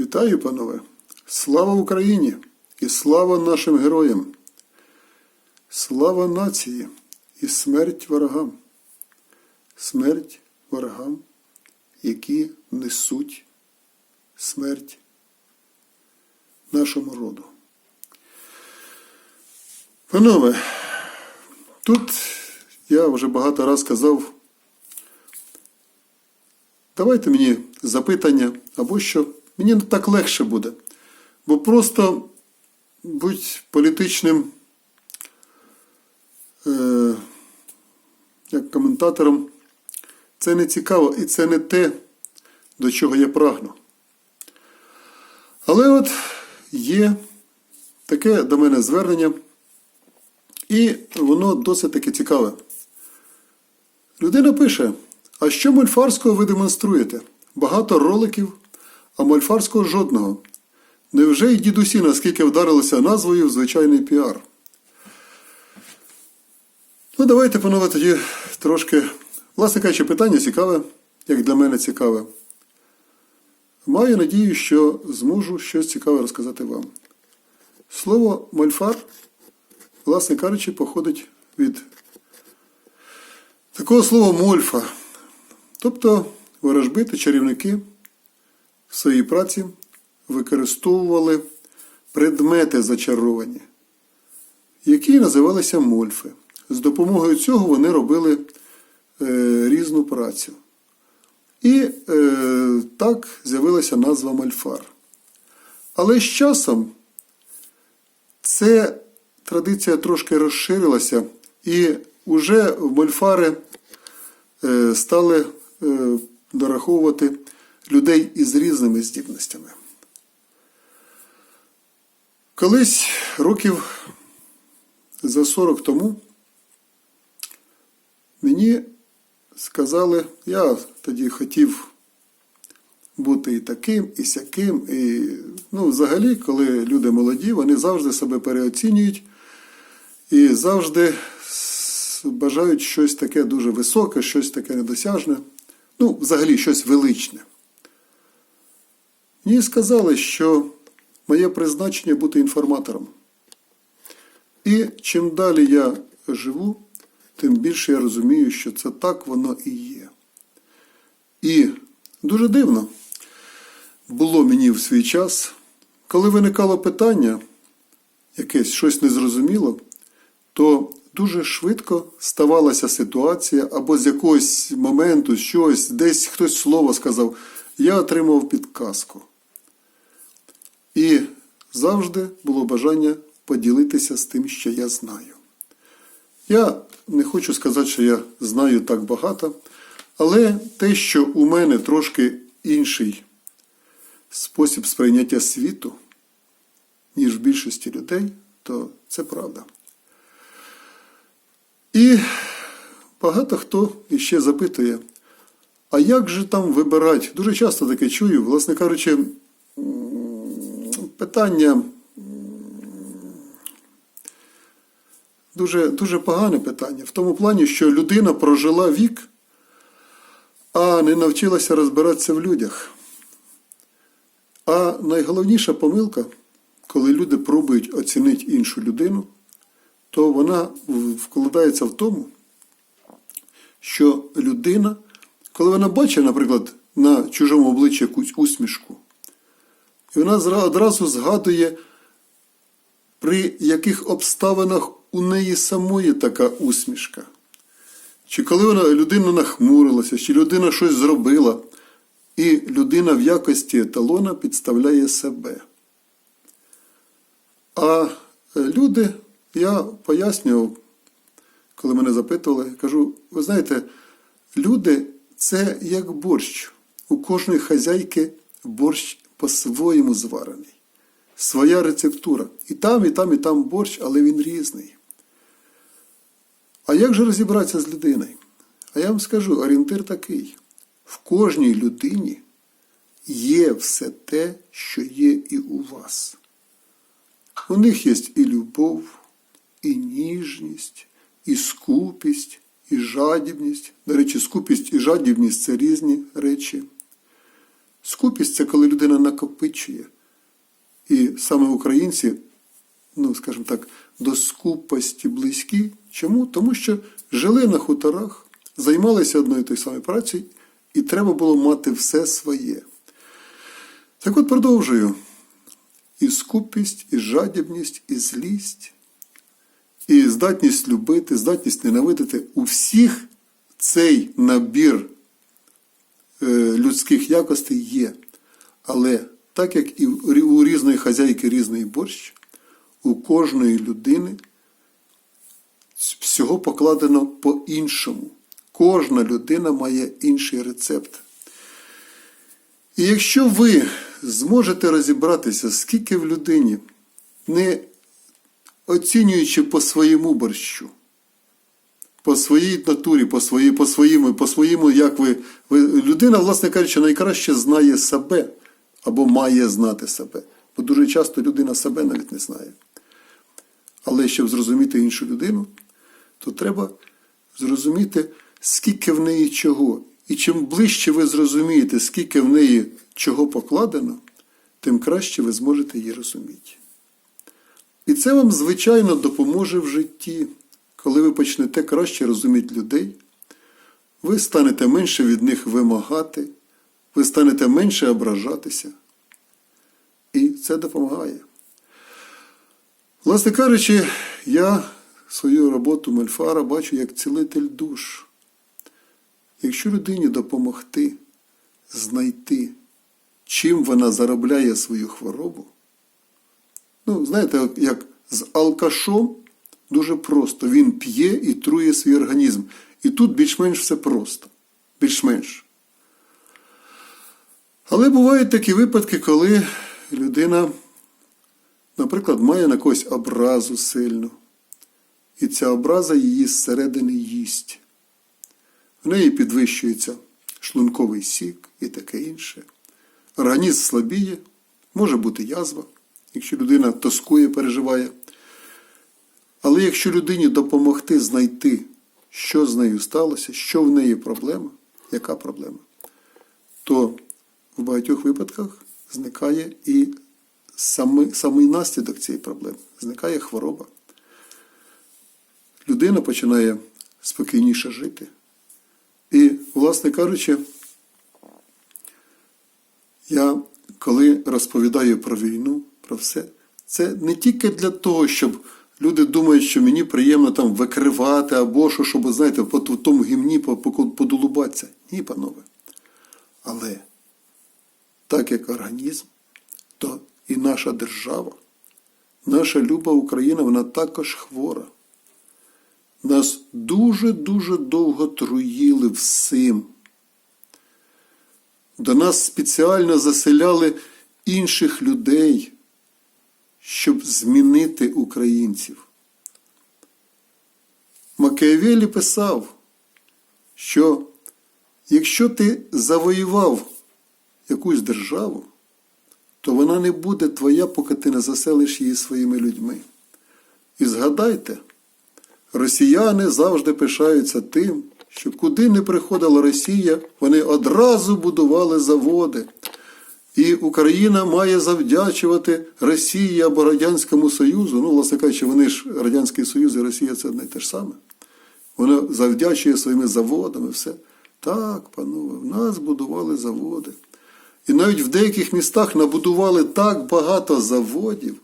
Вітаю, панове! Слава Україні і слава нашим героям! Слава нації і смерть ворогам! Смерть ворогам, які несуть смерть нашому роду. Панове, тут я вже багато раз казав, давайте мені запитання або що. Мені так легше буде. Бо просто будь політичним е, як коментатором, це не цікаво і це не те, до чого я прагну. Але от є таке до мене звернення, і воно досить таки цікаве. Людина пише: а що мольфарського ви демонструєте? Багато роликів, а мольфарського жодного. Невже й дідусі наскільки вдарилися назвою в звичайний піар? Ну, давайте, панове, тоді трошки. Власне кажучи, питання цікаве, як для мене цікаве. Маю надію, що зможу щось цікаве розказати вам. Слово мольфар, власне кажучи, походить від такого слова мольфа. Тобто ворожбити, чарівники в своїй праці використовували предмети зачаровані, які називалися мольфи. З допомогою цього вони робили е, різну працю. І е, так з'явилася назва мольфар. Але з часом ця традиція трошки розширилася, і вже мольфари е, стали е, дораховувати людей із різними здібностями. Колись років за 40 тому мені сказали, я тоді хотів бути і таким, і сяким. І, ну, взагалі, коли люди молоді, вони завжди себе переоцінюють і завжди бажають щось таке дуже високе, щось таке недосяжне. Ну, взагалі, щось величне. Мені сказали, що моє призначення бути інформатором. І чим далі я живу, тим більше я розумію, що це так воно і є. І дуже дивно було мені в свій час, коли виникало питання, якесь щось незрозуміло, то дуже швидко ставалася ситуація, або з якогось моменту щось, десь хтось слово сказав, я отримав підказку. І завжди було бажання поділитися з тим, що я знаю. Я не хочу сказати, що я знаю так багато, але те, що у мене трошки інший спосіб сприйняття світу, ніж в більшості людей, то це правда. І багато хто іще запитує, а як же там вибирати? Дуже часто таке чую, власне кажучи, питання дуже, дуже погане питання. В тому плані, що людина прожила вік, а не навчилася розбиратися в людях. А найголовніша помилка, коли люди пробують оцінити іншу людину, то вона вкладається в тому, що людина, коли вона бачить, наприклад, на чужому обличчі якусь усмішку, і вона одразу згадує, при яких обставинах у неї самої така усмішка. Чи коли вона людина нахмурилася, чи людина щось зробила, і людина в якості еталона підставляє себе. А е, люди, я пояснював, коли мене запитували, кажу, ви знаєте, люди це як борщ. У кожної хазяйки борщ по-своєму зварений. Своя рецептура. І там, і там, і там борщ, але він різний. А як же розібратися з людиною? А я вам скажу, орієнтир такий. В кожній людині є все те, що є і у вас. У них є і любов, і ніжність, і скупість, і жадібність. До речі, скупість і жадібність це різні речі. Скупість це коли людина накопичує. І саме українці, ну, скажімо так, до скупості близькі. Чому? Тому що жили на хуторах, займалися одною і тою самою працею, і треба було мати все своє. Так от продовжую. І скупість, і жадібність, і злість, і здатність любити, здатність ненавидити. У всіх цей набір людських якостей є. Але так як і у різної хазяйки різний борщ, у кожної людини всього покладено по-іншому. Кожна людина має інший рецепт. І якщо ви зможете розібратися, скільки в людині, не оцінюючи по своєму борщу, по своїй натурі, по, своїй, по, своєму, по своєму, як ви, ви. Людина, власне кажучи, найкраще знає себе або має знати себе. Бо дуже часто людина себе навіть не знає. Але щоб зрозуміти іншу людину, то треба зрозуміти, скільки в неї чого. І чим ближче ви зрозумієте, скільки в неї чого покладено, тим краще ви зможете її розуміти. І це вам, звичайно, допоможе в житті, коли ви почнете краще розуміти людей, ви станете менше від них вимагати, ви станете менше ображатися. І це допомагає. Власне кажучи, я свою роботу Мельфара бачу як цілитель душ. Якщо людині допомогти знайти, чим вона заробляє свою хворобу, ну, знаєте, як з алкашом дуже просто. Він п'є і трує свій організм. І тут більш-менш все просто. Більш-менш. Але бувають такі випадки, коли людина, наприклад, має на когось образу сильну. І ця образа її зсередини їсть. В неї підвищується шлунковий сік і таке інше. Організм слабіє, може бути язва, якщо людина тоскує, переживає. Але якщо людині допомогти знайти, що з нею сталося, що в неї проблема, яка проблема, то в багатьох випадках зникає і самий, самий наслідок цієї проблеми, зникає хвороба. Людина починає спокійніше жити. І, власне кажучи, я коли розповідаю про війну, про все, це не тільки для того, щоб люди думають, що мені приємно там викривати або що, щоб, знаєте, по тому гімні по- по- Ні, панове. Але так як організм, то і наша держава, наша люба Україна, вона також хвора. Нас дуже-дуже довго труїли всім. До нас спеціально заселяли інших людей, щоб змінити українців. Макіавелі писав, що якщо ти завоював якусь державу, то вона не буде твоя, поки ти не заселиш її своїми людьми. І згадайте, росіяни завжди пишаються тим, що куди не приходила Росія, вони одразу будували заводи. І Україна має завдячувати Росії або Радянському Союзу. Ну, власне кажучи, вони ж Радянський Союз і Росія це і те ж саме. Вона завдячує своїми заводами, все. Так, панове, в нас будували заводи. І навіть в деяких містах набудували так багато заводів,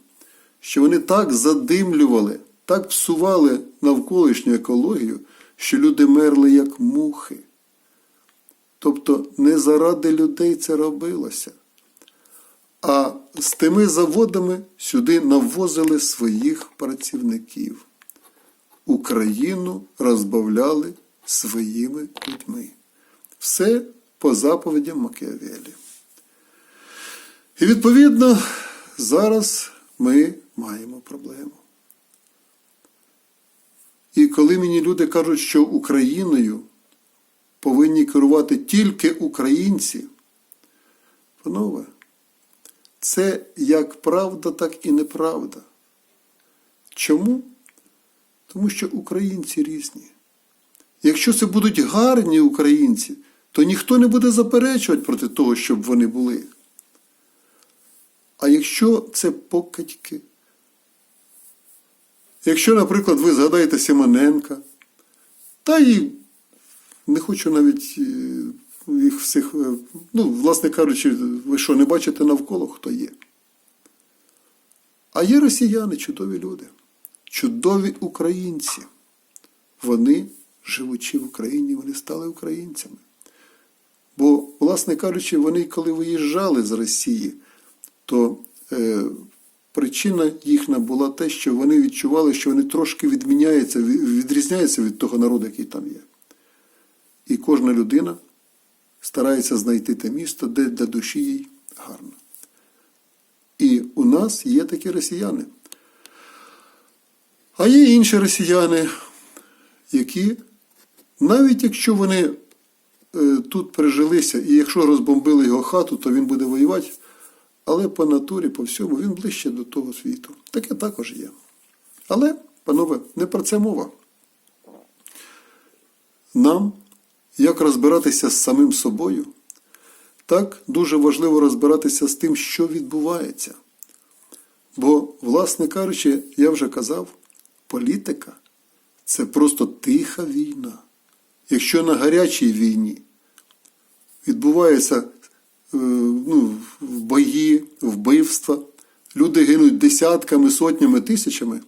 що вони так задимлювали, так псували навколишню екологію, що люди мерли як мухи. Тобто не заради людей це робилося. А з тими заводами сюди навозили своїх працівників. Україну розбавляли своїми людьми. Все по заповідям Макіавелі. І відповідно зараз ми маємо проблему. І коли мені люди кажуть, що Україною повинні керувати тільки українці, панове, це як правда, так і неправда. Чому? Тому що українці різні. Якщо це будуть гарні українці, то ніхто не буде заперечувати проти того, щоб вони були. А якщо це покатьки, якщо, наприклад, ви згадаєте Симоненка, та і не хочу навіть е, їх всіх, е, ну, власне кажучи, ви що, не бачите навколо, хто є. А є росіяни, чудові люди, чудові українці. Вони, живучи в Україні, вони стали українцями. Бо, власне кажучи, вони, коли виїжджали з Росії, то е, причина їхня була те, що вони відчували, що вони трошки відміняються, відрізняються від того народу, який там є. І кожна людина старається знайти те місто, де для душі їй гарно. І у нас є такі росіяни. А є інші росіяни, які, навіть якщо вони е, тут прижилися, і якщо розбомбили його хату, то він буде воювати, але по натурі, по всьому, він ближче до того світу. Таке також є. Але, панове, не про це мова. Нам, як розбиратися з самим собою, так дуже важливо розбиратися з тим, що відбувається. Бо, власне кажучи, я вже казав, політика це просто тиха війна. Якщо на гарячій війні відбуваються е, ну, бої, вбивства, люди гинуть десятками, сотнями, тисячами,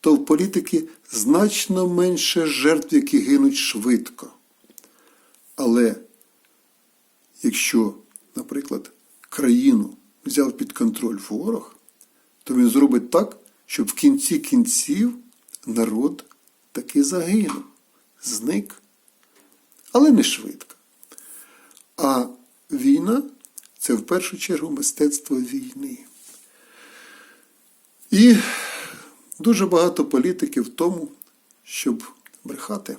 то в політики значно менше жертв, які гинуть швидко. Але якщо, наприклад, країну взяв під контроль ворог, то він зробить так, щоб в кінці кінців народ таки загинув, зник. Але не швидко. А війна це в першу чергу мистецтво війни. І дуже багато політики в тому, щоб брехати.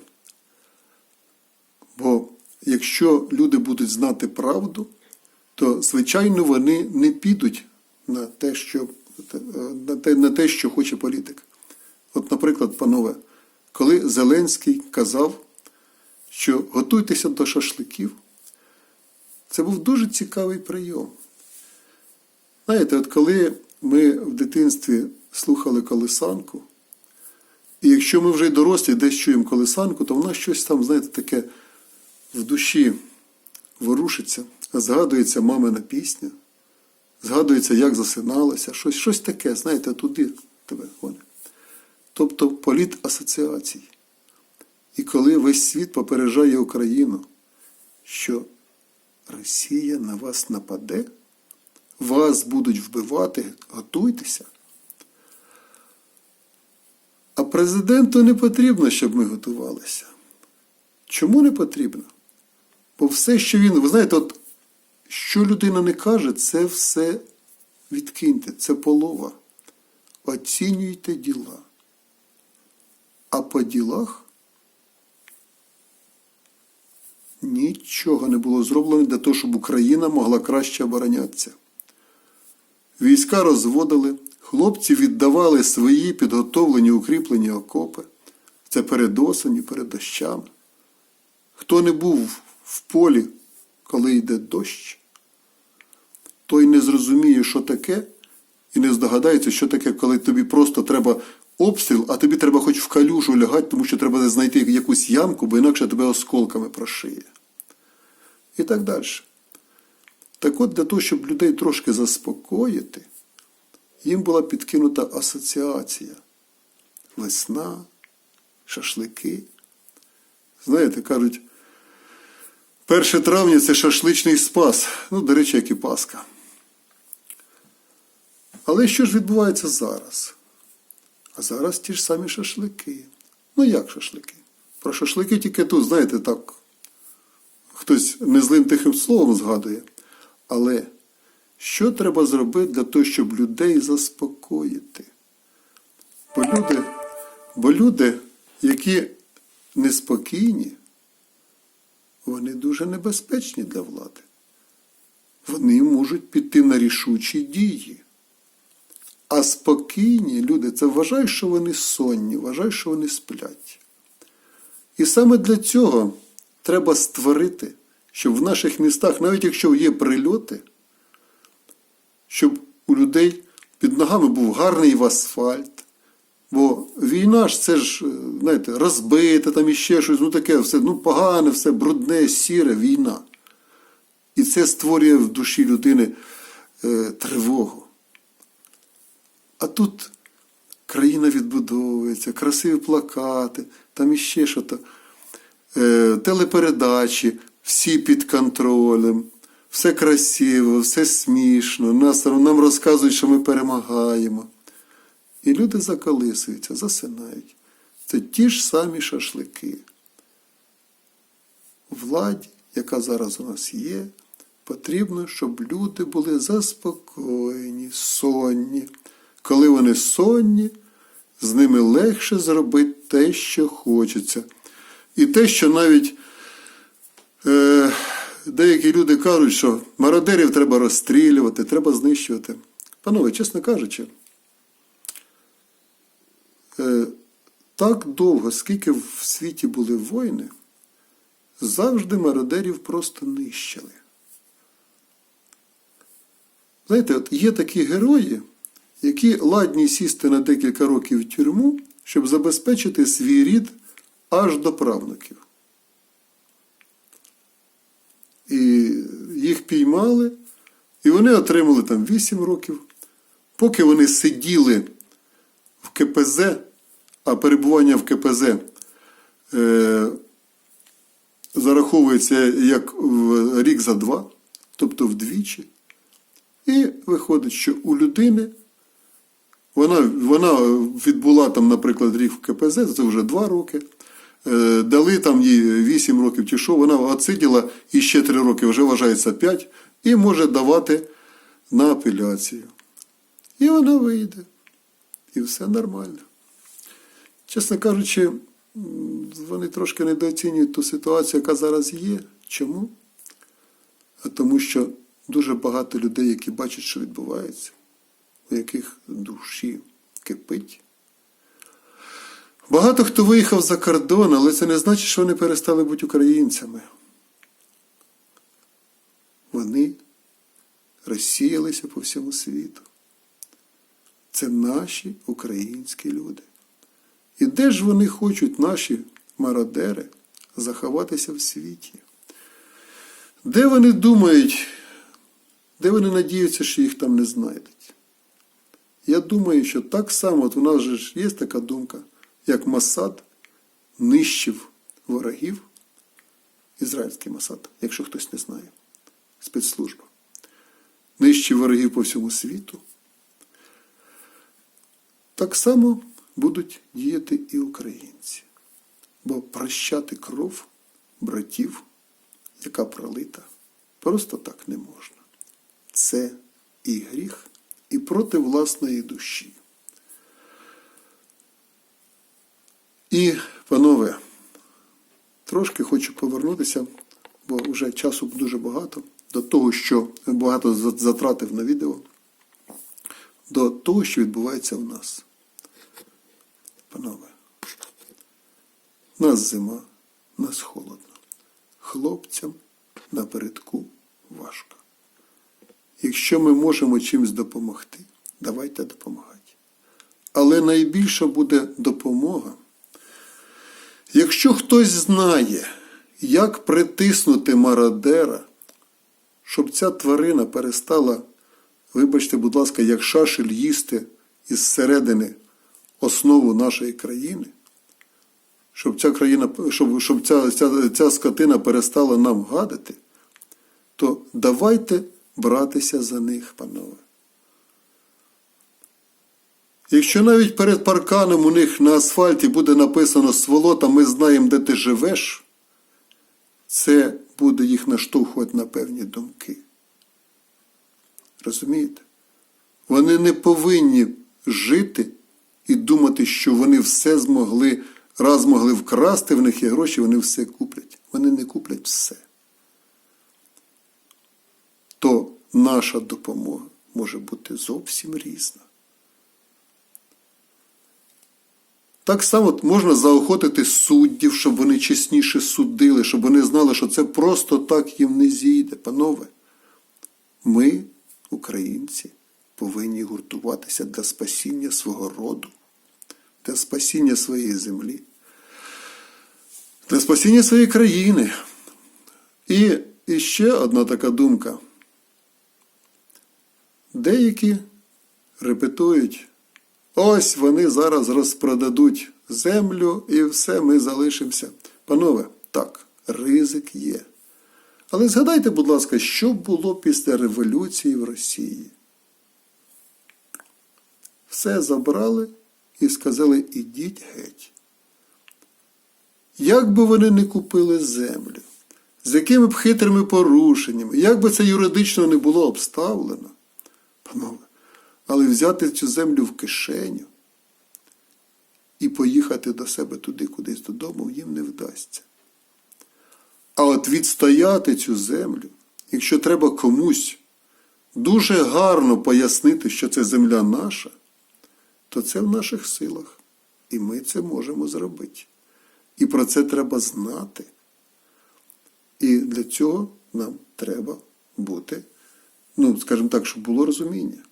Бо якщо люди будуть знати правду, то, звичайно, вони не підуть на те, що, на те, на те, що хоче політик. От, наприклад, панове, коли Зеленський казав, що готуйтеся до шашликів, це був дуже цікавий прийом. Знаєте, от коли ми в дитинстві слухали колесанку, і якщо ми вже й дорослі десь чуємо колесанку, то в нас щось там, знаєте, таке в душі ворушиться, згадується мамина пісня, згадується, як засиналося, щось, щось таке, знаєте, туди тебе гоне. Тобто політ асоціацій. І коли весь світ попереджає Україну, що Росія на вас нападе, вас будуть вбивати, готуйтеся. А президенту не потрібно, щоб ми готувалися. Чому не потрібно? Бо все, що він, ви знаєте, от що людина не каже, це все відкиньте, це полова. Оцінюйте діла. А по ділах нічого не було зроблено для того, щоб Україна могла краще оборонятися. Війська розводили, хлопці віддавали свої підготовлені укріплені окопи. Це перед осені, перед дощами. Хто не був в полі, коли йде дощ, той не зрозуміє, що таке, і не здогадається, що таке, коли тобі просто треба обстріл, а тобі треба хоч в калюжу лягати, тому що треба знайти якусь ямку, бо інакше тебе осколками прошиє. І так далі. Так от для того, щоб людей трошки заспокоїти, їм була підкинута асоціація. Весна, шашлики. Знаєте, кажуть, 1 травня це шашличний спас. Ну, до речі, як і Пасха. Але що ж відбувається зараз? А зараз ті ж самі шашлики. Ну як шашлики? Про шашлики тільки тут, знаєте, так, хтось незлим тихим словом згадує. Але що треба зробити для того, щоб людей заспокоїти? Бо люди, бо люди, які неспокійні, вони дуже небезпечні для влади. Вони можуть піти на рішучі дії. А спокійні люди це вважають, що вони сонні, вважають, що вони сплять. І саме для цього треба створити щоб в наших містах, навіть якщо є прильоти, щоб у людей під ногами був гарний асфальт. Бо війна ж це ж, е, знаєте, розбите, там іще щось, ну таке все, ну погане, все, брудне, сіре, війна. І це створює в душі людини е, тривогу. А тут країна відбудовується, красиві плакати, там іще що то. Е, телепередачі, всі під контролем, все красиво, все смішно, нас, нам розказують, що ми перемагаємо. І люди заколисуються, засинають. Це ті ж самі шашлики. Владі, яка зараз у нас є, потрібно, щоб люди були заспокоєні, сонні. Коли вони сонні, з ними легше зробити те, що хочеться. І те, що навіть е, деякі люди кажуть, що мародерів треба розстрілювати, треба знищувати. Панове, чесно кажучи, так довго, скільки в світі були війни, завжди мародерів просто нищили. Знаєте, от є такі герої, які ладні сісти на декілька років в тюрму, щоб забезпечити свій рід аж до правнуків. І їх піймали, і вони отримали там 8 років. Поки вони сиділи в КПЗ, перебування в КПЗ е, зараховується як в рік за два, тобто вдвічі. І виходить, що у людини вона, вона відбула там, наприклад, рік в КПЗ, це вже два роки. Е, Дали там їй 8 років чи що, вона отсиділа і ще 3 роки вже вважається 5 і може давати на апеляцію. І вона вийде. І все нормально. Чесно кажучи, вони трошки недооцінюють ту ситуацію, яка зараз є. Чому? А тому що дуже багато людей, які бачать, що відбувається, у яких душі кипить. Багато хто виїхав за кордон, але це не значить, що вони перестали бути українцями. Вони розсіялися по всьому світу. Це наші українські люди. І де ж вони хочуть, наші мародери, заховатися в світі? Де вони думають, де вони надіються, що їх там не знайдуть? Я думаю, що так само, от у нас же ж є така думка, як Масад нищив ворогів, ізраїльський Масад, якщо хтось не знає, спецслужба, нищив ворогів по всьому світу. Так само будуть діяти і українці. Бо прощати кров братів, яка пролита, просто так не можна. Це і гріх, і проти власної душі. І, панове, трошки хочу повернутися, бо вже часу дуже багато, до того, що багато затратив на відео, до того, що відбувається в нас. Панове, нас зима, нас холодно. Хлопцям напередку важко. Якщо ми можемо чимось допомогти, давайте допомагати. Але найбільша буде допомога. Якщо хтось знає, як притиснути мародера, щоб ця тварина перестала, вибачте, будь ласка, як шашель їсти із середини основу нашої країни, щоб ця країна, щоб, щоб ця, ця, ця скотина перестала нам гадити, то давайте братися за них, панове. Якщо навіть перед парканом у них на асфальті буде написано сволота, ми знаємо, де ти живеш, це буде їх наштовхувати на певні думки. Розумієте? Вони не повинні жити і думати, що вони все змогли, раз могли вкрасти в них є гроші, вони все куплять. Вони не куплять все. То наша допомога може бути зовсім різна. Так само можна заохотити суддів, щоб вони чесніше судили, щоб вони знали, що це просто так їм не зійде. Панове, ми, українці, повинні гуртуватися для спасіння свого роду, для спасіння своєї землі, для спасіння своєї країни. І, і ще одна така думка. Деякі репетують, ось вони зараз розпродадуть землю і все, ми залишимося. Панове, так, ризик є. Але згадайте, будь ласка, що було після революції в Росії? Все забрали і сказали, ідіть геть. Як би вони не купили землю, з якими б хитрими порушеннями, як би це юридично не було обставлено, панове, але взяти цю землю в кишеню і поїхати до себе туди, кудись додому, їм не вдасться. А от відстояти цю землю, якщо треба комусь дуже гарно пояснити, що це земля наша, то це в наших силах. І ми це можемо зробити. І про це треба знати. І для цього нам треба бути, ну, скажімо так, щоб було розуміння.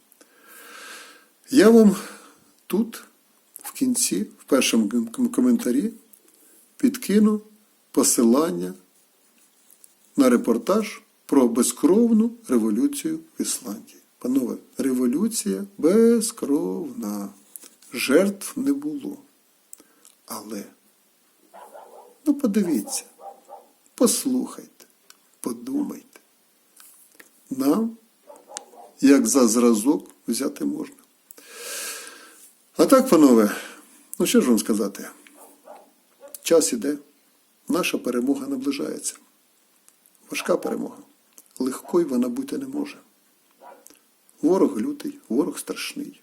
Я вам тут, в кінці, в першому коментарі, підкину посилання на репортаж про безкровну революцію в Ісландії. Панове, революція безкровна. Жертв не було. Але, ну подивіться, послухайте, подумайте. Нам, як за зразок, взяти можна. А так, панове, ну що ж вам сказати? Час іде, наша перемога наближається. Важка перемога. Легкою вона бути не може. Ворог лютий, ворог страшний.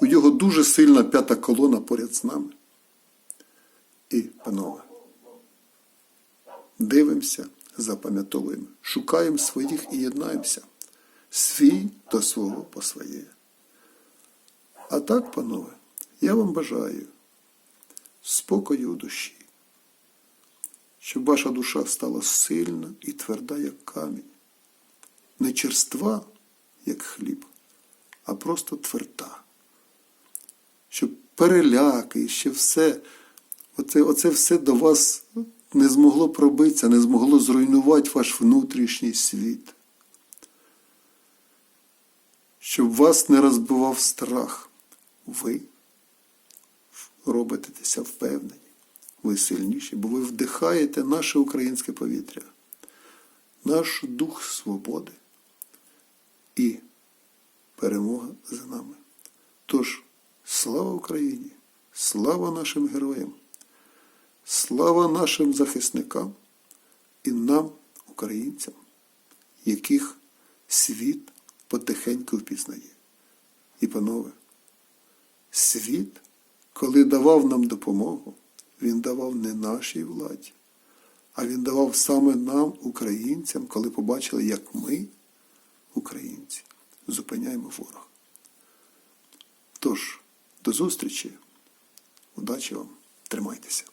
У нього дуже сильна п'ята колона поряд з нами. І, панове, дивимося, запам'ятовуємо, шукаємо своїх і єднаємося. Свій до свого по своє. А так, панове, я вам бажаю спокою у душі, щоб ваша душа стала сильна і тверда, як камінь, не черства, як хліб, а просто тверда. Щоб переляки ще все, оце, оце все до вас не змогло пробитися, не змогло зруйнувати ваш внутрішній світ. Щоб вас не розбивав страх. Ви робитеся впевнені, ви сильніші, бо ви вдихаєте наше українське повітря, наш дух свободи і перемога за нами. Тож, слава Україні, слава нашим героям, слава нашим захисникам і нам, українцям, яких світ потихеньку впізнає. І, панове, світ, коли давав нам допомогу, він давав не нашій владі, а він давав саме нам, українцям, коли побачили, як ми, українці, зупиняємо ворога. Тож, до зустрічі, удачі вам, тримайтеся.